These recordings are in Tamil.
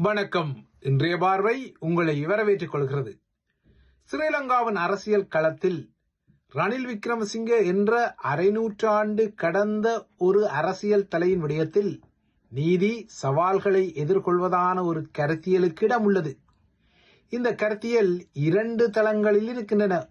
வணக்கம். இன்றைய பார்வை உங்களை வரவேற்றுக் கொள்கிறது. ஸ்ரீலங்காவின் அரசியல் களத்தில் ரணில் விக்ரமசிங்கே என்ற அரை நூற்றாண்டு கடந்த ஒரு அரசியல் தலையின் விடயத்தில் நீதி சவால்களை எதிர்கொள்வதான ஒரு கருத்தியலுக்கு இடம் உள்ளது. இந்த கருத்தியல் இரண்டு தளங்களில் இருக்கின்றன.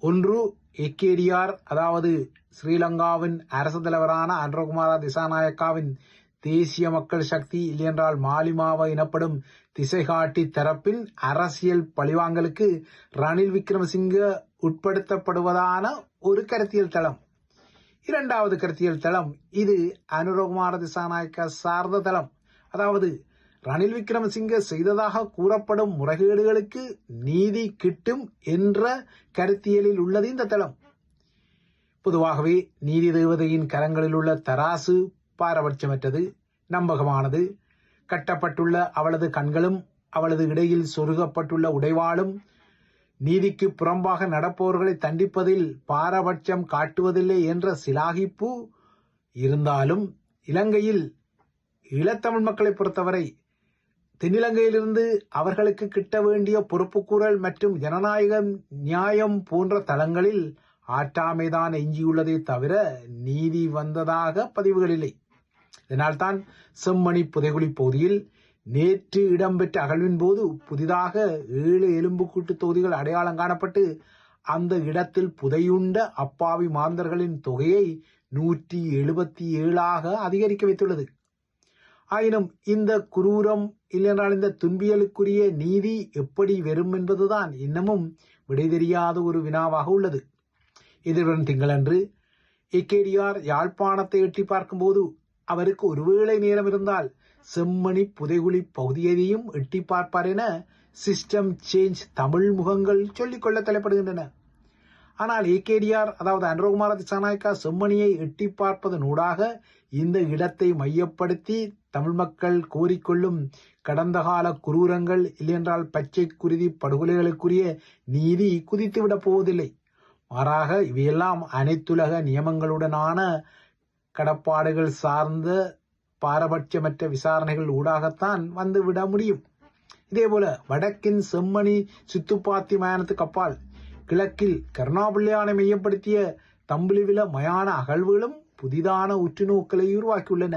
ஒன்று எக்கேடிஆர் அதாவது ஸ்ரீலங்காவின் அரசு தலைவரான அன்றகுமாரா திசாநாயக்காவின் தேசிய மக்கள் சக்தி இல்லையென்றால் மாலிமாவா எனப்படும் திசைகாட்டி தரப்பின் அரசியல் பழிவாங்கலுக்கு ரணில் விக்ரமசிங்க உட்படுத்தப்படுவதான ஒரு கருத்தியல் தளம். இரண்டாவது கருத்தியல் தளம் இது அனுரகுமார திசாநாயக்க சார்ந்த தளம். அதாவது ரணில் விக்ரமசிங்க செய்ததாக கூறப்படும் முறைகேடுகளுக்கு நீதி கிட்டும் என்ற கருத்தியலில் உள்ளது இந்த தளம். பொதுவாகவே நீதி தேவதையின் கரங்களில் உள்ள தராசு பாரபட்சமற்றது நம்பகமானது. கட்டப்பட்டுள்ள அவளது கண்களும் அவளது இடையில் சொருகப்பட்டுள்ள உடைவாளும் நீதிக்கு புறம்பாக நடப்பவர்களை தண்டிப்பதில் பாரபட்சம் காட்டுவதில்லை என்ற சிலாகிப்பு இருந்தாலும் இலங்கையில் ஈழத்தமிழ் மக்களை பொறுத்தவரை தென்னிலங்கையிலிருந்து அவர்களுக்கு கிட்ட வேண்டிய பொறுப்புக்கூறல் மற்றும் ஜனநாயகம் நியாயம் போன்ற தளங்களில் ஆற்றாமைதான் எஞ்சியுள்ளதே தவிர நீதி வந்ததாக பதிவுகள் இல்லை. இதனால்தான் செம்மணி புதைகுழி பகுதியில் நேற்று இடம்பெற்ற அகழ்வின் போது புதிதாக ஏழு எலும்புக்கூட்டு தொகுதிகள் அடையாளம் காணப்பட்டு அந்த இடத்தில் புதையுண்ட அப்பாவி மாந்தர்களின் தொகையை நூற்றி எழுபத்தி ஏழாக அதிகரிக்க வைத்துள்ளது. ஆயினும் இந்த குரூரம் இல்லையென்றால் இந்த துன்பியலுக்குரிய நீதி எப்படி வெறும் என்பதுதான் இன்னமும் விடை தெரியாத ஒரு வினாவாக உள்ளது. எதிர்வரும் திங்களன்று ஏகேடிஆர் யாழ்ப்பாணத்தை எட்டி பார்க்கும்போது அவருக்கு ஒருவேளை நேரம் இருந்தால் செம்மணி புதைகுழி பகுதியையும் எட்டி பார்ப்பார் என சிஸ்டம் சேஞ்ச் தமிழ் முகங்கள் சொல்லிக்கொள்ள தலைப்படுகின்றன. ஆனால் ஏகேடிஆர் அதாவது அனுரகுமார திசாநாயக்கா செம்மணியை எட்டி பார்ப்பதனூடாக இந்த இடத்தை மையப்படுத்தி தமிழ் மக்கள் கோரிக்கொள்ளும் கடந்த கால குரூரங்கள் இல்லையென்றால் பச்சை குருதி படுகொலைகளுக்குரிய நீதி குதித்துவிடப் போவதில்லை. மாறாக இவையெல்லாம் அனைத்துலக நியமங்களுடனான கடப்பாடுகள் சார்ந்த பாரபட்சமற்ற விசாரணைகள் ஊடாகத்தான் வந்துவிட முடியும். இதேபோல வடக்கின் செம்மணி சித்துப்பாத்தி மயானத்துக்கு அப்பால் கிழக்கில் கருணாபிள்ளையானை மையப்படுத்திய தம்பிலிவில மயான அகழ்வுகளும் புதிதான உற்றுநோக்களை உருவாக்கியுள்ளன.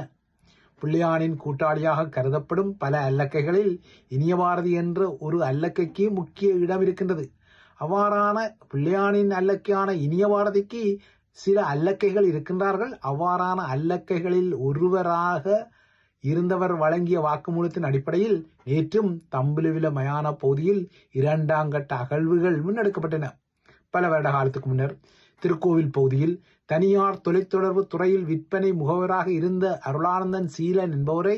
பிள்ளையானின் கூட்டாளியாக கருதப்படும் பல அல்லக்கைகளில் இனிய பாரதி என்ற ஒரு அல்லக்கைக்கு முக்கிய இடம் இருக்கின்றது. அவ்வாறான பிள்ளையானின் அல்லக்கையான இனிய பாரதிக்கு சில அல்லக்கைகள் இருக்கின்றார்கள். அவ்வாறான அல்லக்கைகளில் ஒருவராக இருந்தவர் வழங்கிய வாக்குமூலத்தின் அடிப்படையில் நேற்றும் தம்புலுவில மயான பகுதியில் இரண்டாம் கட்ட அகழ்வுகள் முன்னெடுக்கப்பட்டன. பல வருட காலத்துக்கு முன்னர் திருக்கோவில் பகுதியில் தனியார் தொலைத்தொடர்பு துறையில் விற்பனை முகவராக இருந்த அருளானந்தன் சீலன் என்பவரை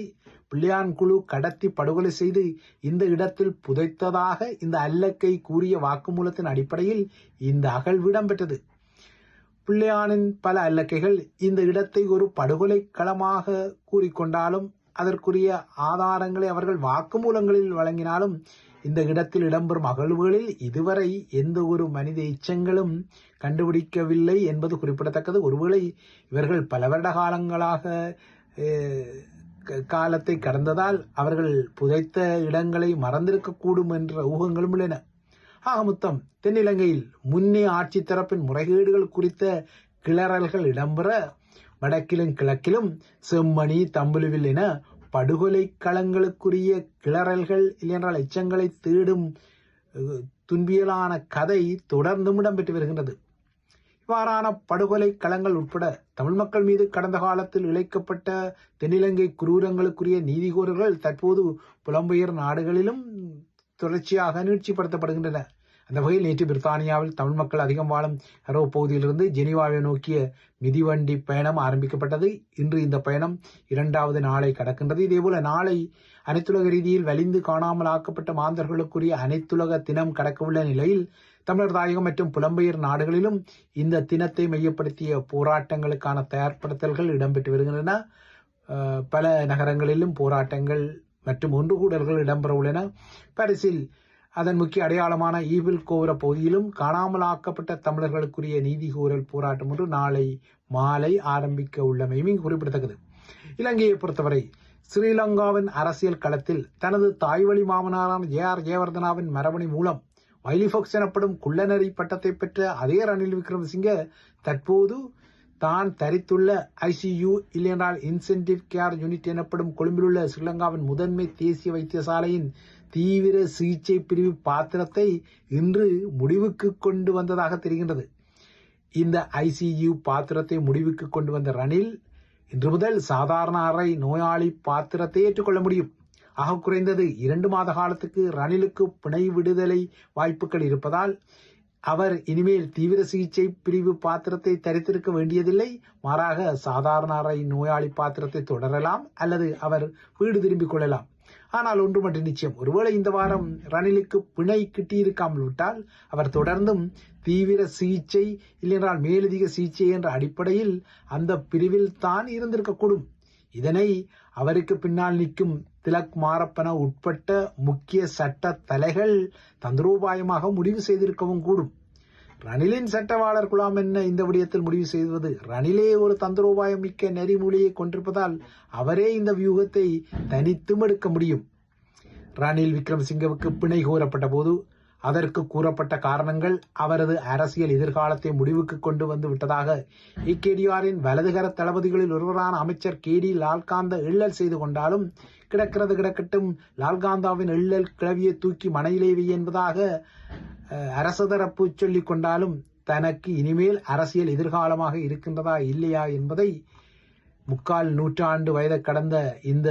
பிள்ளையான் குழு கடத்தி படுகொலை செய்து இந்த இடத்தில் புதைத்ததாக இந்த அல்லக்கை கூறிய வாக்குமூலத்தின் அடிப்படையில் இந்த அகழ்வு இடம்பெற்றது. பிள்ளையானின் பல அல்லக்கைகள் இந்த இடத்தை ஒரு படுகொலை களமாக கூறிக்கொண்டாலும் அதற்குரிய ஆதாரங்களை அவர்கள் வாக்குமூலங்களில் வழங்கினாலும் இந்த இடத்தில் இடம்பெறும் அகழ்வுகளில் இதுவரை எந்த ஒரு மனித எச்சங்களும் கண்டுபிடிக்கவில்லை என்பது குறிப்பிடத்தக்கது. ஒருவேளை இவர்கள் பல வருட காலங்களாக காலத்தை கடந்ததால் அவர்கள் புதைத்த இடங்களை மறந்திருக்கக்கூடும் என்ற ஊகங்களும் உள்ளன. ஆக மொத்தம் தென்னிலங்கையில் முன்னே ஆட்சி தரப்பின் முறைகேடுகள் குறித்த கிளறல்கள் இடம்பெற வடக்கிலும் கிழக்கிலும் செம்மணி தம்புலுவில் என படுகொலை களங்களுக்குரிய கிளறல்கள் இல்லையென்றால் எச்சங்களை தேடும் துன்பியலான கதை தொடர்ந்தும் இடம்பெற்று வருகின்றது. இவ்வாறான படுகொலை களங்கள் உட்பட தமிழ் மக்கள் மீது கடந்த காலத்தில் இழைக்கப்பட்ட தென்னிலங்கை குரூரங்களுக்குரிய நீதிகோரர்கள் தற்போது புலம்பெயர் நாடுகளிலும் தொடர்ச்சியாக நீட்சிப்படுத்தப்படுகின்றன. அந்த வகையில் நேற்று பிரித்தானியாவில் தமிழ் மக்கள் அதிகம் வாழும் ஹரோ பகுதியிலிருந்து ஜெனிவாவை நோக்கிய மிதிவண்டி பயணம் ஆரம்பிக்கப்பட்டது. இன்று இந்த பயணம் இரண்டாவது நாளை கடக்கின்றது. இதேபோல நாளை அனைத்துலக ரீதியில் வலிந்து காணாமல் ஆக்கப்பட்ட மாந்தர்களுக்குரிய அனைத்துலக தினம் கடக்கவுள்ள நிலையில் தமிழர் தாயகம் மற்றும் புலம்பெயர் நாடுகளிலும் இந்த தினத்தை மையப்படுத்திய போராட்டங்களுக்கான தயார்படுத்தல்கள் இடம்பெற்று வருகின்றன. பல நகரங்களிலும் போராட்டங்கள் மற்றும் ஒன்று கூடல்கள் இடம்பெற உள்ளன பாரிஸில் அதன் முக்கிய அடையாளமான ஈவில் கோபுர பகுதியிலும் காணாமல் ஆக்கப்பட்ட தமிழர்களுக்குரிய நீதி கோரல் போராட்டம் ஒன்று நாளை மாலை ஆரம்பிக்க உள்ளமையும் குறிப்பிடத்தக்கது. இலங்கையை பொறுத்தவரை ஸ்ரீலங்காவின் அரசியல் களத்தில் தனது தாய்வழி மாமனாரான ஜே ஆர் ஜெயவர்தனாவின் மரபணி மூலம் வைலிஃபோக்ஸ் எனப்படும் குள்ளநரி பட்டத்தை பெற்ற அதே ரணில் விக்ரமசிங்க தற்போது தான் தரித்துள்ள ஐசியு இல்லையென்றால் இன்சென்டிவ் கேர் யூனிட் எனப்படும் கொழும்பிலுள்ள ஸ்ரீலங்காவின் முதன்மை தேசிய வைத்தியசாலையின் தீவிர சிகிச்சை பிரிவு பாத்திரத்தை இன்று முடிவுக்கு கொண்டு வந்ததாக தெரிகின்றது. இந்த ஐசியு பாத்திரத்தை முடிவுக்கு கொண்டு வந்த ரணில் இன்று முதல் சாதாரண அறை நோயாளி பாத்திரத்தை ஏற்றுக்கொள்ள முடியும். ஆக குறைந்தது இரண்டு மாத காலத்துக்கு ரணிலுக்கு பிணை விடுதலை வாய்ப்புகள் இருப்பதால் அவர் இனிமேல் தீவிர சிகிச்சை பிரிவு பாத்திரத்தை தரித்திருக்க வேண்டியதில்லை. மாறாக சாதாரண அறை நோயாளி பாத்திரத்தை தொடரலாம் அல்லது அவர் வீடு திரும்பிக் கொள்ளலாம். ஆனால் ஒன்று மட்டும் நிச்சயம். ஒருவேளை இந்த வாரம் ரணிலுக்கு பிணை கிட்டியிருக்காமல் விட்டால் அவர் தொடர்ந்தும் தீவிர சிகிச்சை இல்லையென்றால் மேலதிக சிகிச்சை என்ற அடிப்படையில் அந்த பிரிவில் தான் இருந்திருக்கக்கூடும். இதனை அவருக்கு பின்னால் நிற்கும் திலக் மாரப்பன உட்பட்ட முக்கிய சட்ட தலைகள் தந்திரோபாயமாக முடிவு செய்திருக்கவும் கூடும். ரணிலின் சட்டவாளர் குழாம் என்ன இந்த விடயத்தில் முடிவு செய்வது? ரணிலே ஒரு தந்திரோபாயம் மிக்க நெறிமொழியை கொண்டிருப்பதால் அவரே இந்த வியூகத்தை தனித்தும் எடுக்க முடியும். ரணில் விக்ரமசிங்கவுக்கு பிணை கூறப்பட்ட போது அதற்கு கூறப்பட்ட காரணங்கள் அவரது அரசியல் எதிர்காலத்தை முடிவுக்கு கொண்டு வந்து விட்டதாக இக்கேடிஆரின் வலதுகர தளபதிகளில் ஒருவரான அமைச்சர் கே டி லால்காந்த எள்ளல் செய்து கொண்டாலும் கிடக்கிறது கிடக்கட்டும் லால்காந்தாவின் எள்ளல் கிளவியை தூக்கி மனையிலேவி என்பதாக அரசு தரப்பு சொல்லிக் கொண்டாலும் தனக்கு இனிமேல் அரசியல் எதிர்காலமாக இருக்கின்றதா இல்லையா என்பதை முக்கால் நூற்றாண்டு வயதை கடந்த இந்த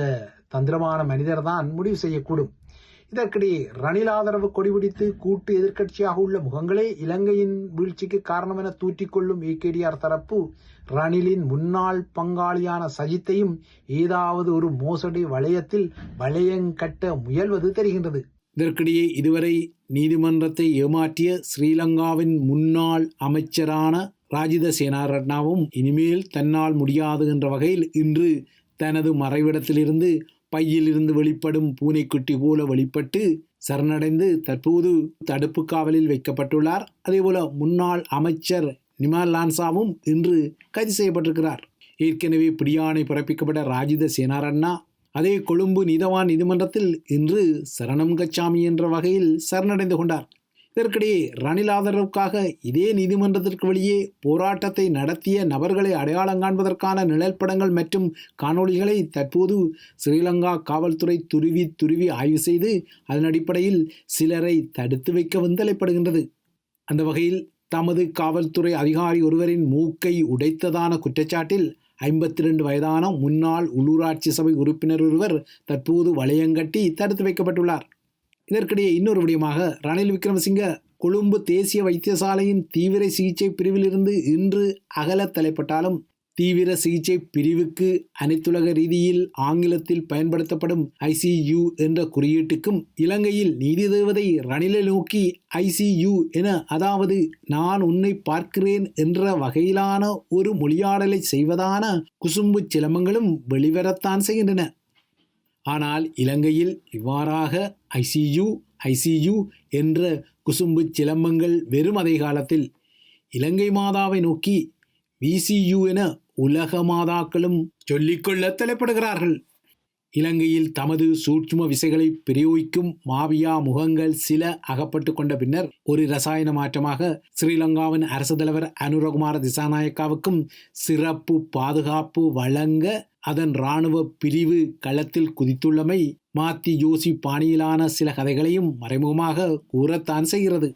தந்திரமான மனிதர்தான் முடிவு செய்யக்கூடும். இதற்கிடையே ரணில் ஆதரவு கொடிபிடித்து கூட்டு எதிர்க்கட்சியாக உள்ள முகங்களே இலங்கையின் வீழ்ச்சிக்கு காரணம் என தூற்றிக்கொள்ளும் ஏகேடிஆர் தரப்பு ரணிலின் முன்னாள் பங்காளியான சஜித்தையும் ஏதாவது ஒரு மோசடி வளையத்தில் வளையங்கட்ட முயல்வது தெரிகின்றது. இதற்கிடையே இதுவரை நீதிமன்றத்தை ஏமாற்றிய ஸ்ரீலங்காவின் முன்னாள் அமைச்சரான ராஜித சேனாரட்னாவும் இனிமேல் தன்னால் முடியாது என்ற வகையில் இன்று தனது மறைவிடத்திலிருந்து பையிலிருந்து வெளிப்படும் பூனைக்குட்டி போல வெளிப்பட்டு சரணடைந்து தற்போது தடுப்பு காவலில் வைக்கப்பட்டுள்ளார். அதேபோல முன்னாள் அமைச்சர் நிமால் லான்சாவும் இன்று கைது செய்யப்பட்டிருக்கிறார். ஏற்கனவே பிடியாணை பிறப்பிக்கப்பட்ட ராஜித சேனாரண்ணா அதே கொழும்பு நீதவான் நீதிமன்றத்தில் இன்று சரணம் கச்சாமி என்ற வகையில் சரணடைந்து கொண்டார். இதற்கிடையே ரணில் ஆதரவுக்காக இதே நீதிமன்றத்திற்கு வெளியே போராட்டத்தை நடத்திய நபர்களை அடையாளம் காண்பதற்கான நிழற்படங்கள் மற்றும் காணொளிகளை தற்போது ஸ்ரீலங்கா காவல்துறை துருவி துருவி ஆய்வு செய்து அதன் அடிப்படையில் சிலரை தடுத்து வைக்கவும் தலைப்படுகின்றது அந்த வகையில் தமது காவல்துறை அதிகாரி ஒருவரின் மூக்கை உடைத்ததான குற்றச்சாட்டில் ஐம்பத்தி ரெண்டு வயதான முன்னாள் உள்ளூராட்சி சபை உறுப்பினர் ஒருவர் தற்போது வளையங்கட்டி தடுத்து வைக்கப்பட்டுள்ளார். இதற்கிடையே இன்னொரு விடயமாக ரணில் விக்ரமசிங்க கொழும்பு தேசிய வைத்தியசாலையின் தீவிர சிகிச்சை பிரிவிலிருந்து இன்று அகல தலைப்பட்டாலும் தீவிர சிகிச்சை பிரிவுக்கு அனைத்துலக ரீதியில் ஆங்கிலத்தில் பயன்படுத்தப்படும் ஐசியு என்ற குறியீட்டுக்கும் இலங்கையில் நீதி தேவதை ரணிலை நோக்கி ஐசியு என அதாவது நான் உன்னை பார்க்கிறேன் என்ற வகையிலான ஒரு மொழியாடலை செய்வதான குசும்பு சிலம்பங்களும் வெளிவரத்தான் செய்கின்றன. ஆனால் இலங்கையில் இவ்வாறாக ஐசியு ஐசியு என்ற குசும்பு சிலம்பங்கள் வெறும் அதே காலத்தில் இலங்கை மாதாவை நோக்கி விசியு என உலக மாதாக்களும் சொல்லிக்கொள்ள தலைப்படுகிறார்கள். இலங்கையில் தமது சூட்சும விசைகளை பிரயோகிக்கும் மாவியா முகங்கள் சில அகப்பட்டு கொண்ட பின்னர் ஒரு ரசாயன மாற்றமாக ஸ்ரீலங்காவின் அரசு தலைவர் அனுரகுமார திசாநாயக்காவுக்கும் சிறப்பு பாதுகாப்பு வழங்க அதன் இராணுவ பிரிவு களத்தில் குதித்துள்ளமை மாத்தி யோசி பாணியிலான சில கதைகளையும் மறைமுகமாக கூறத்தான் செய்கிறது.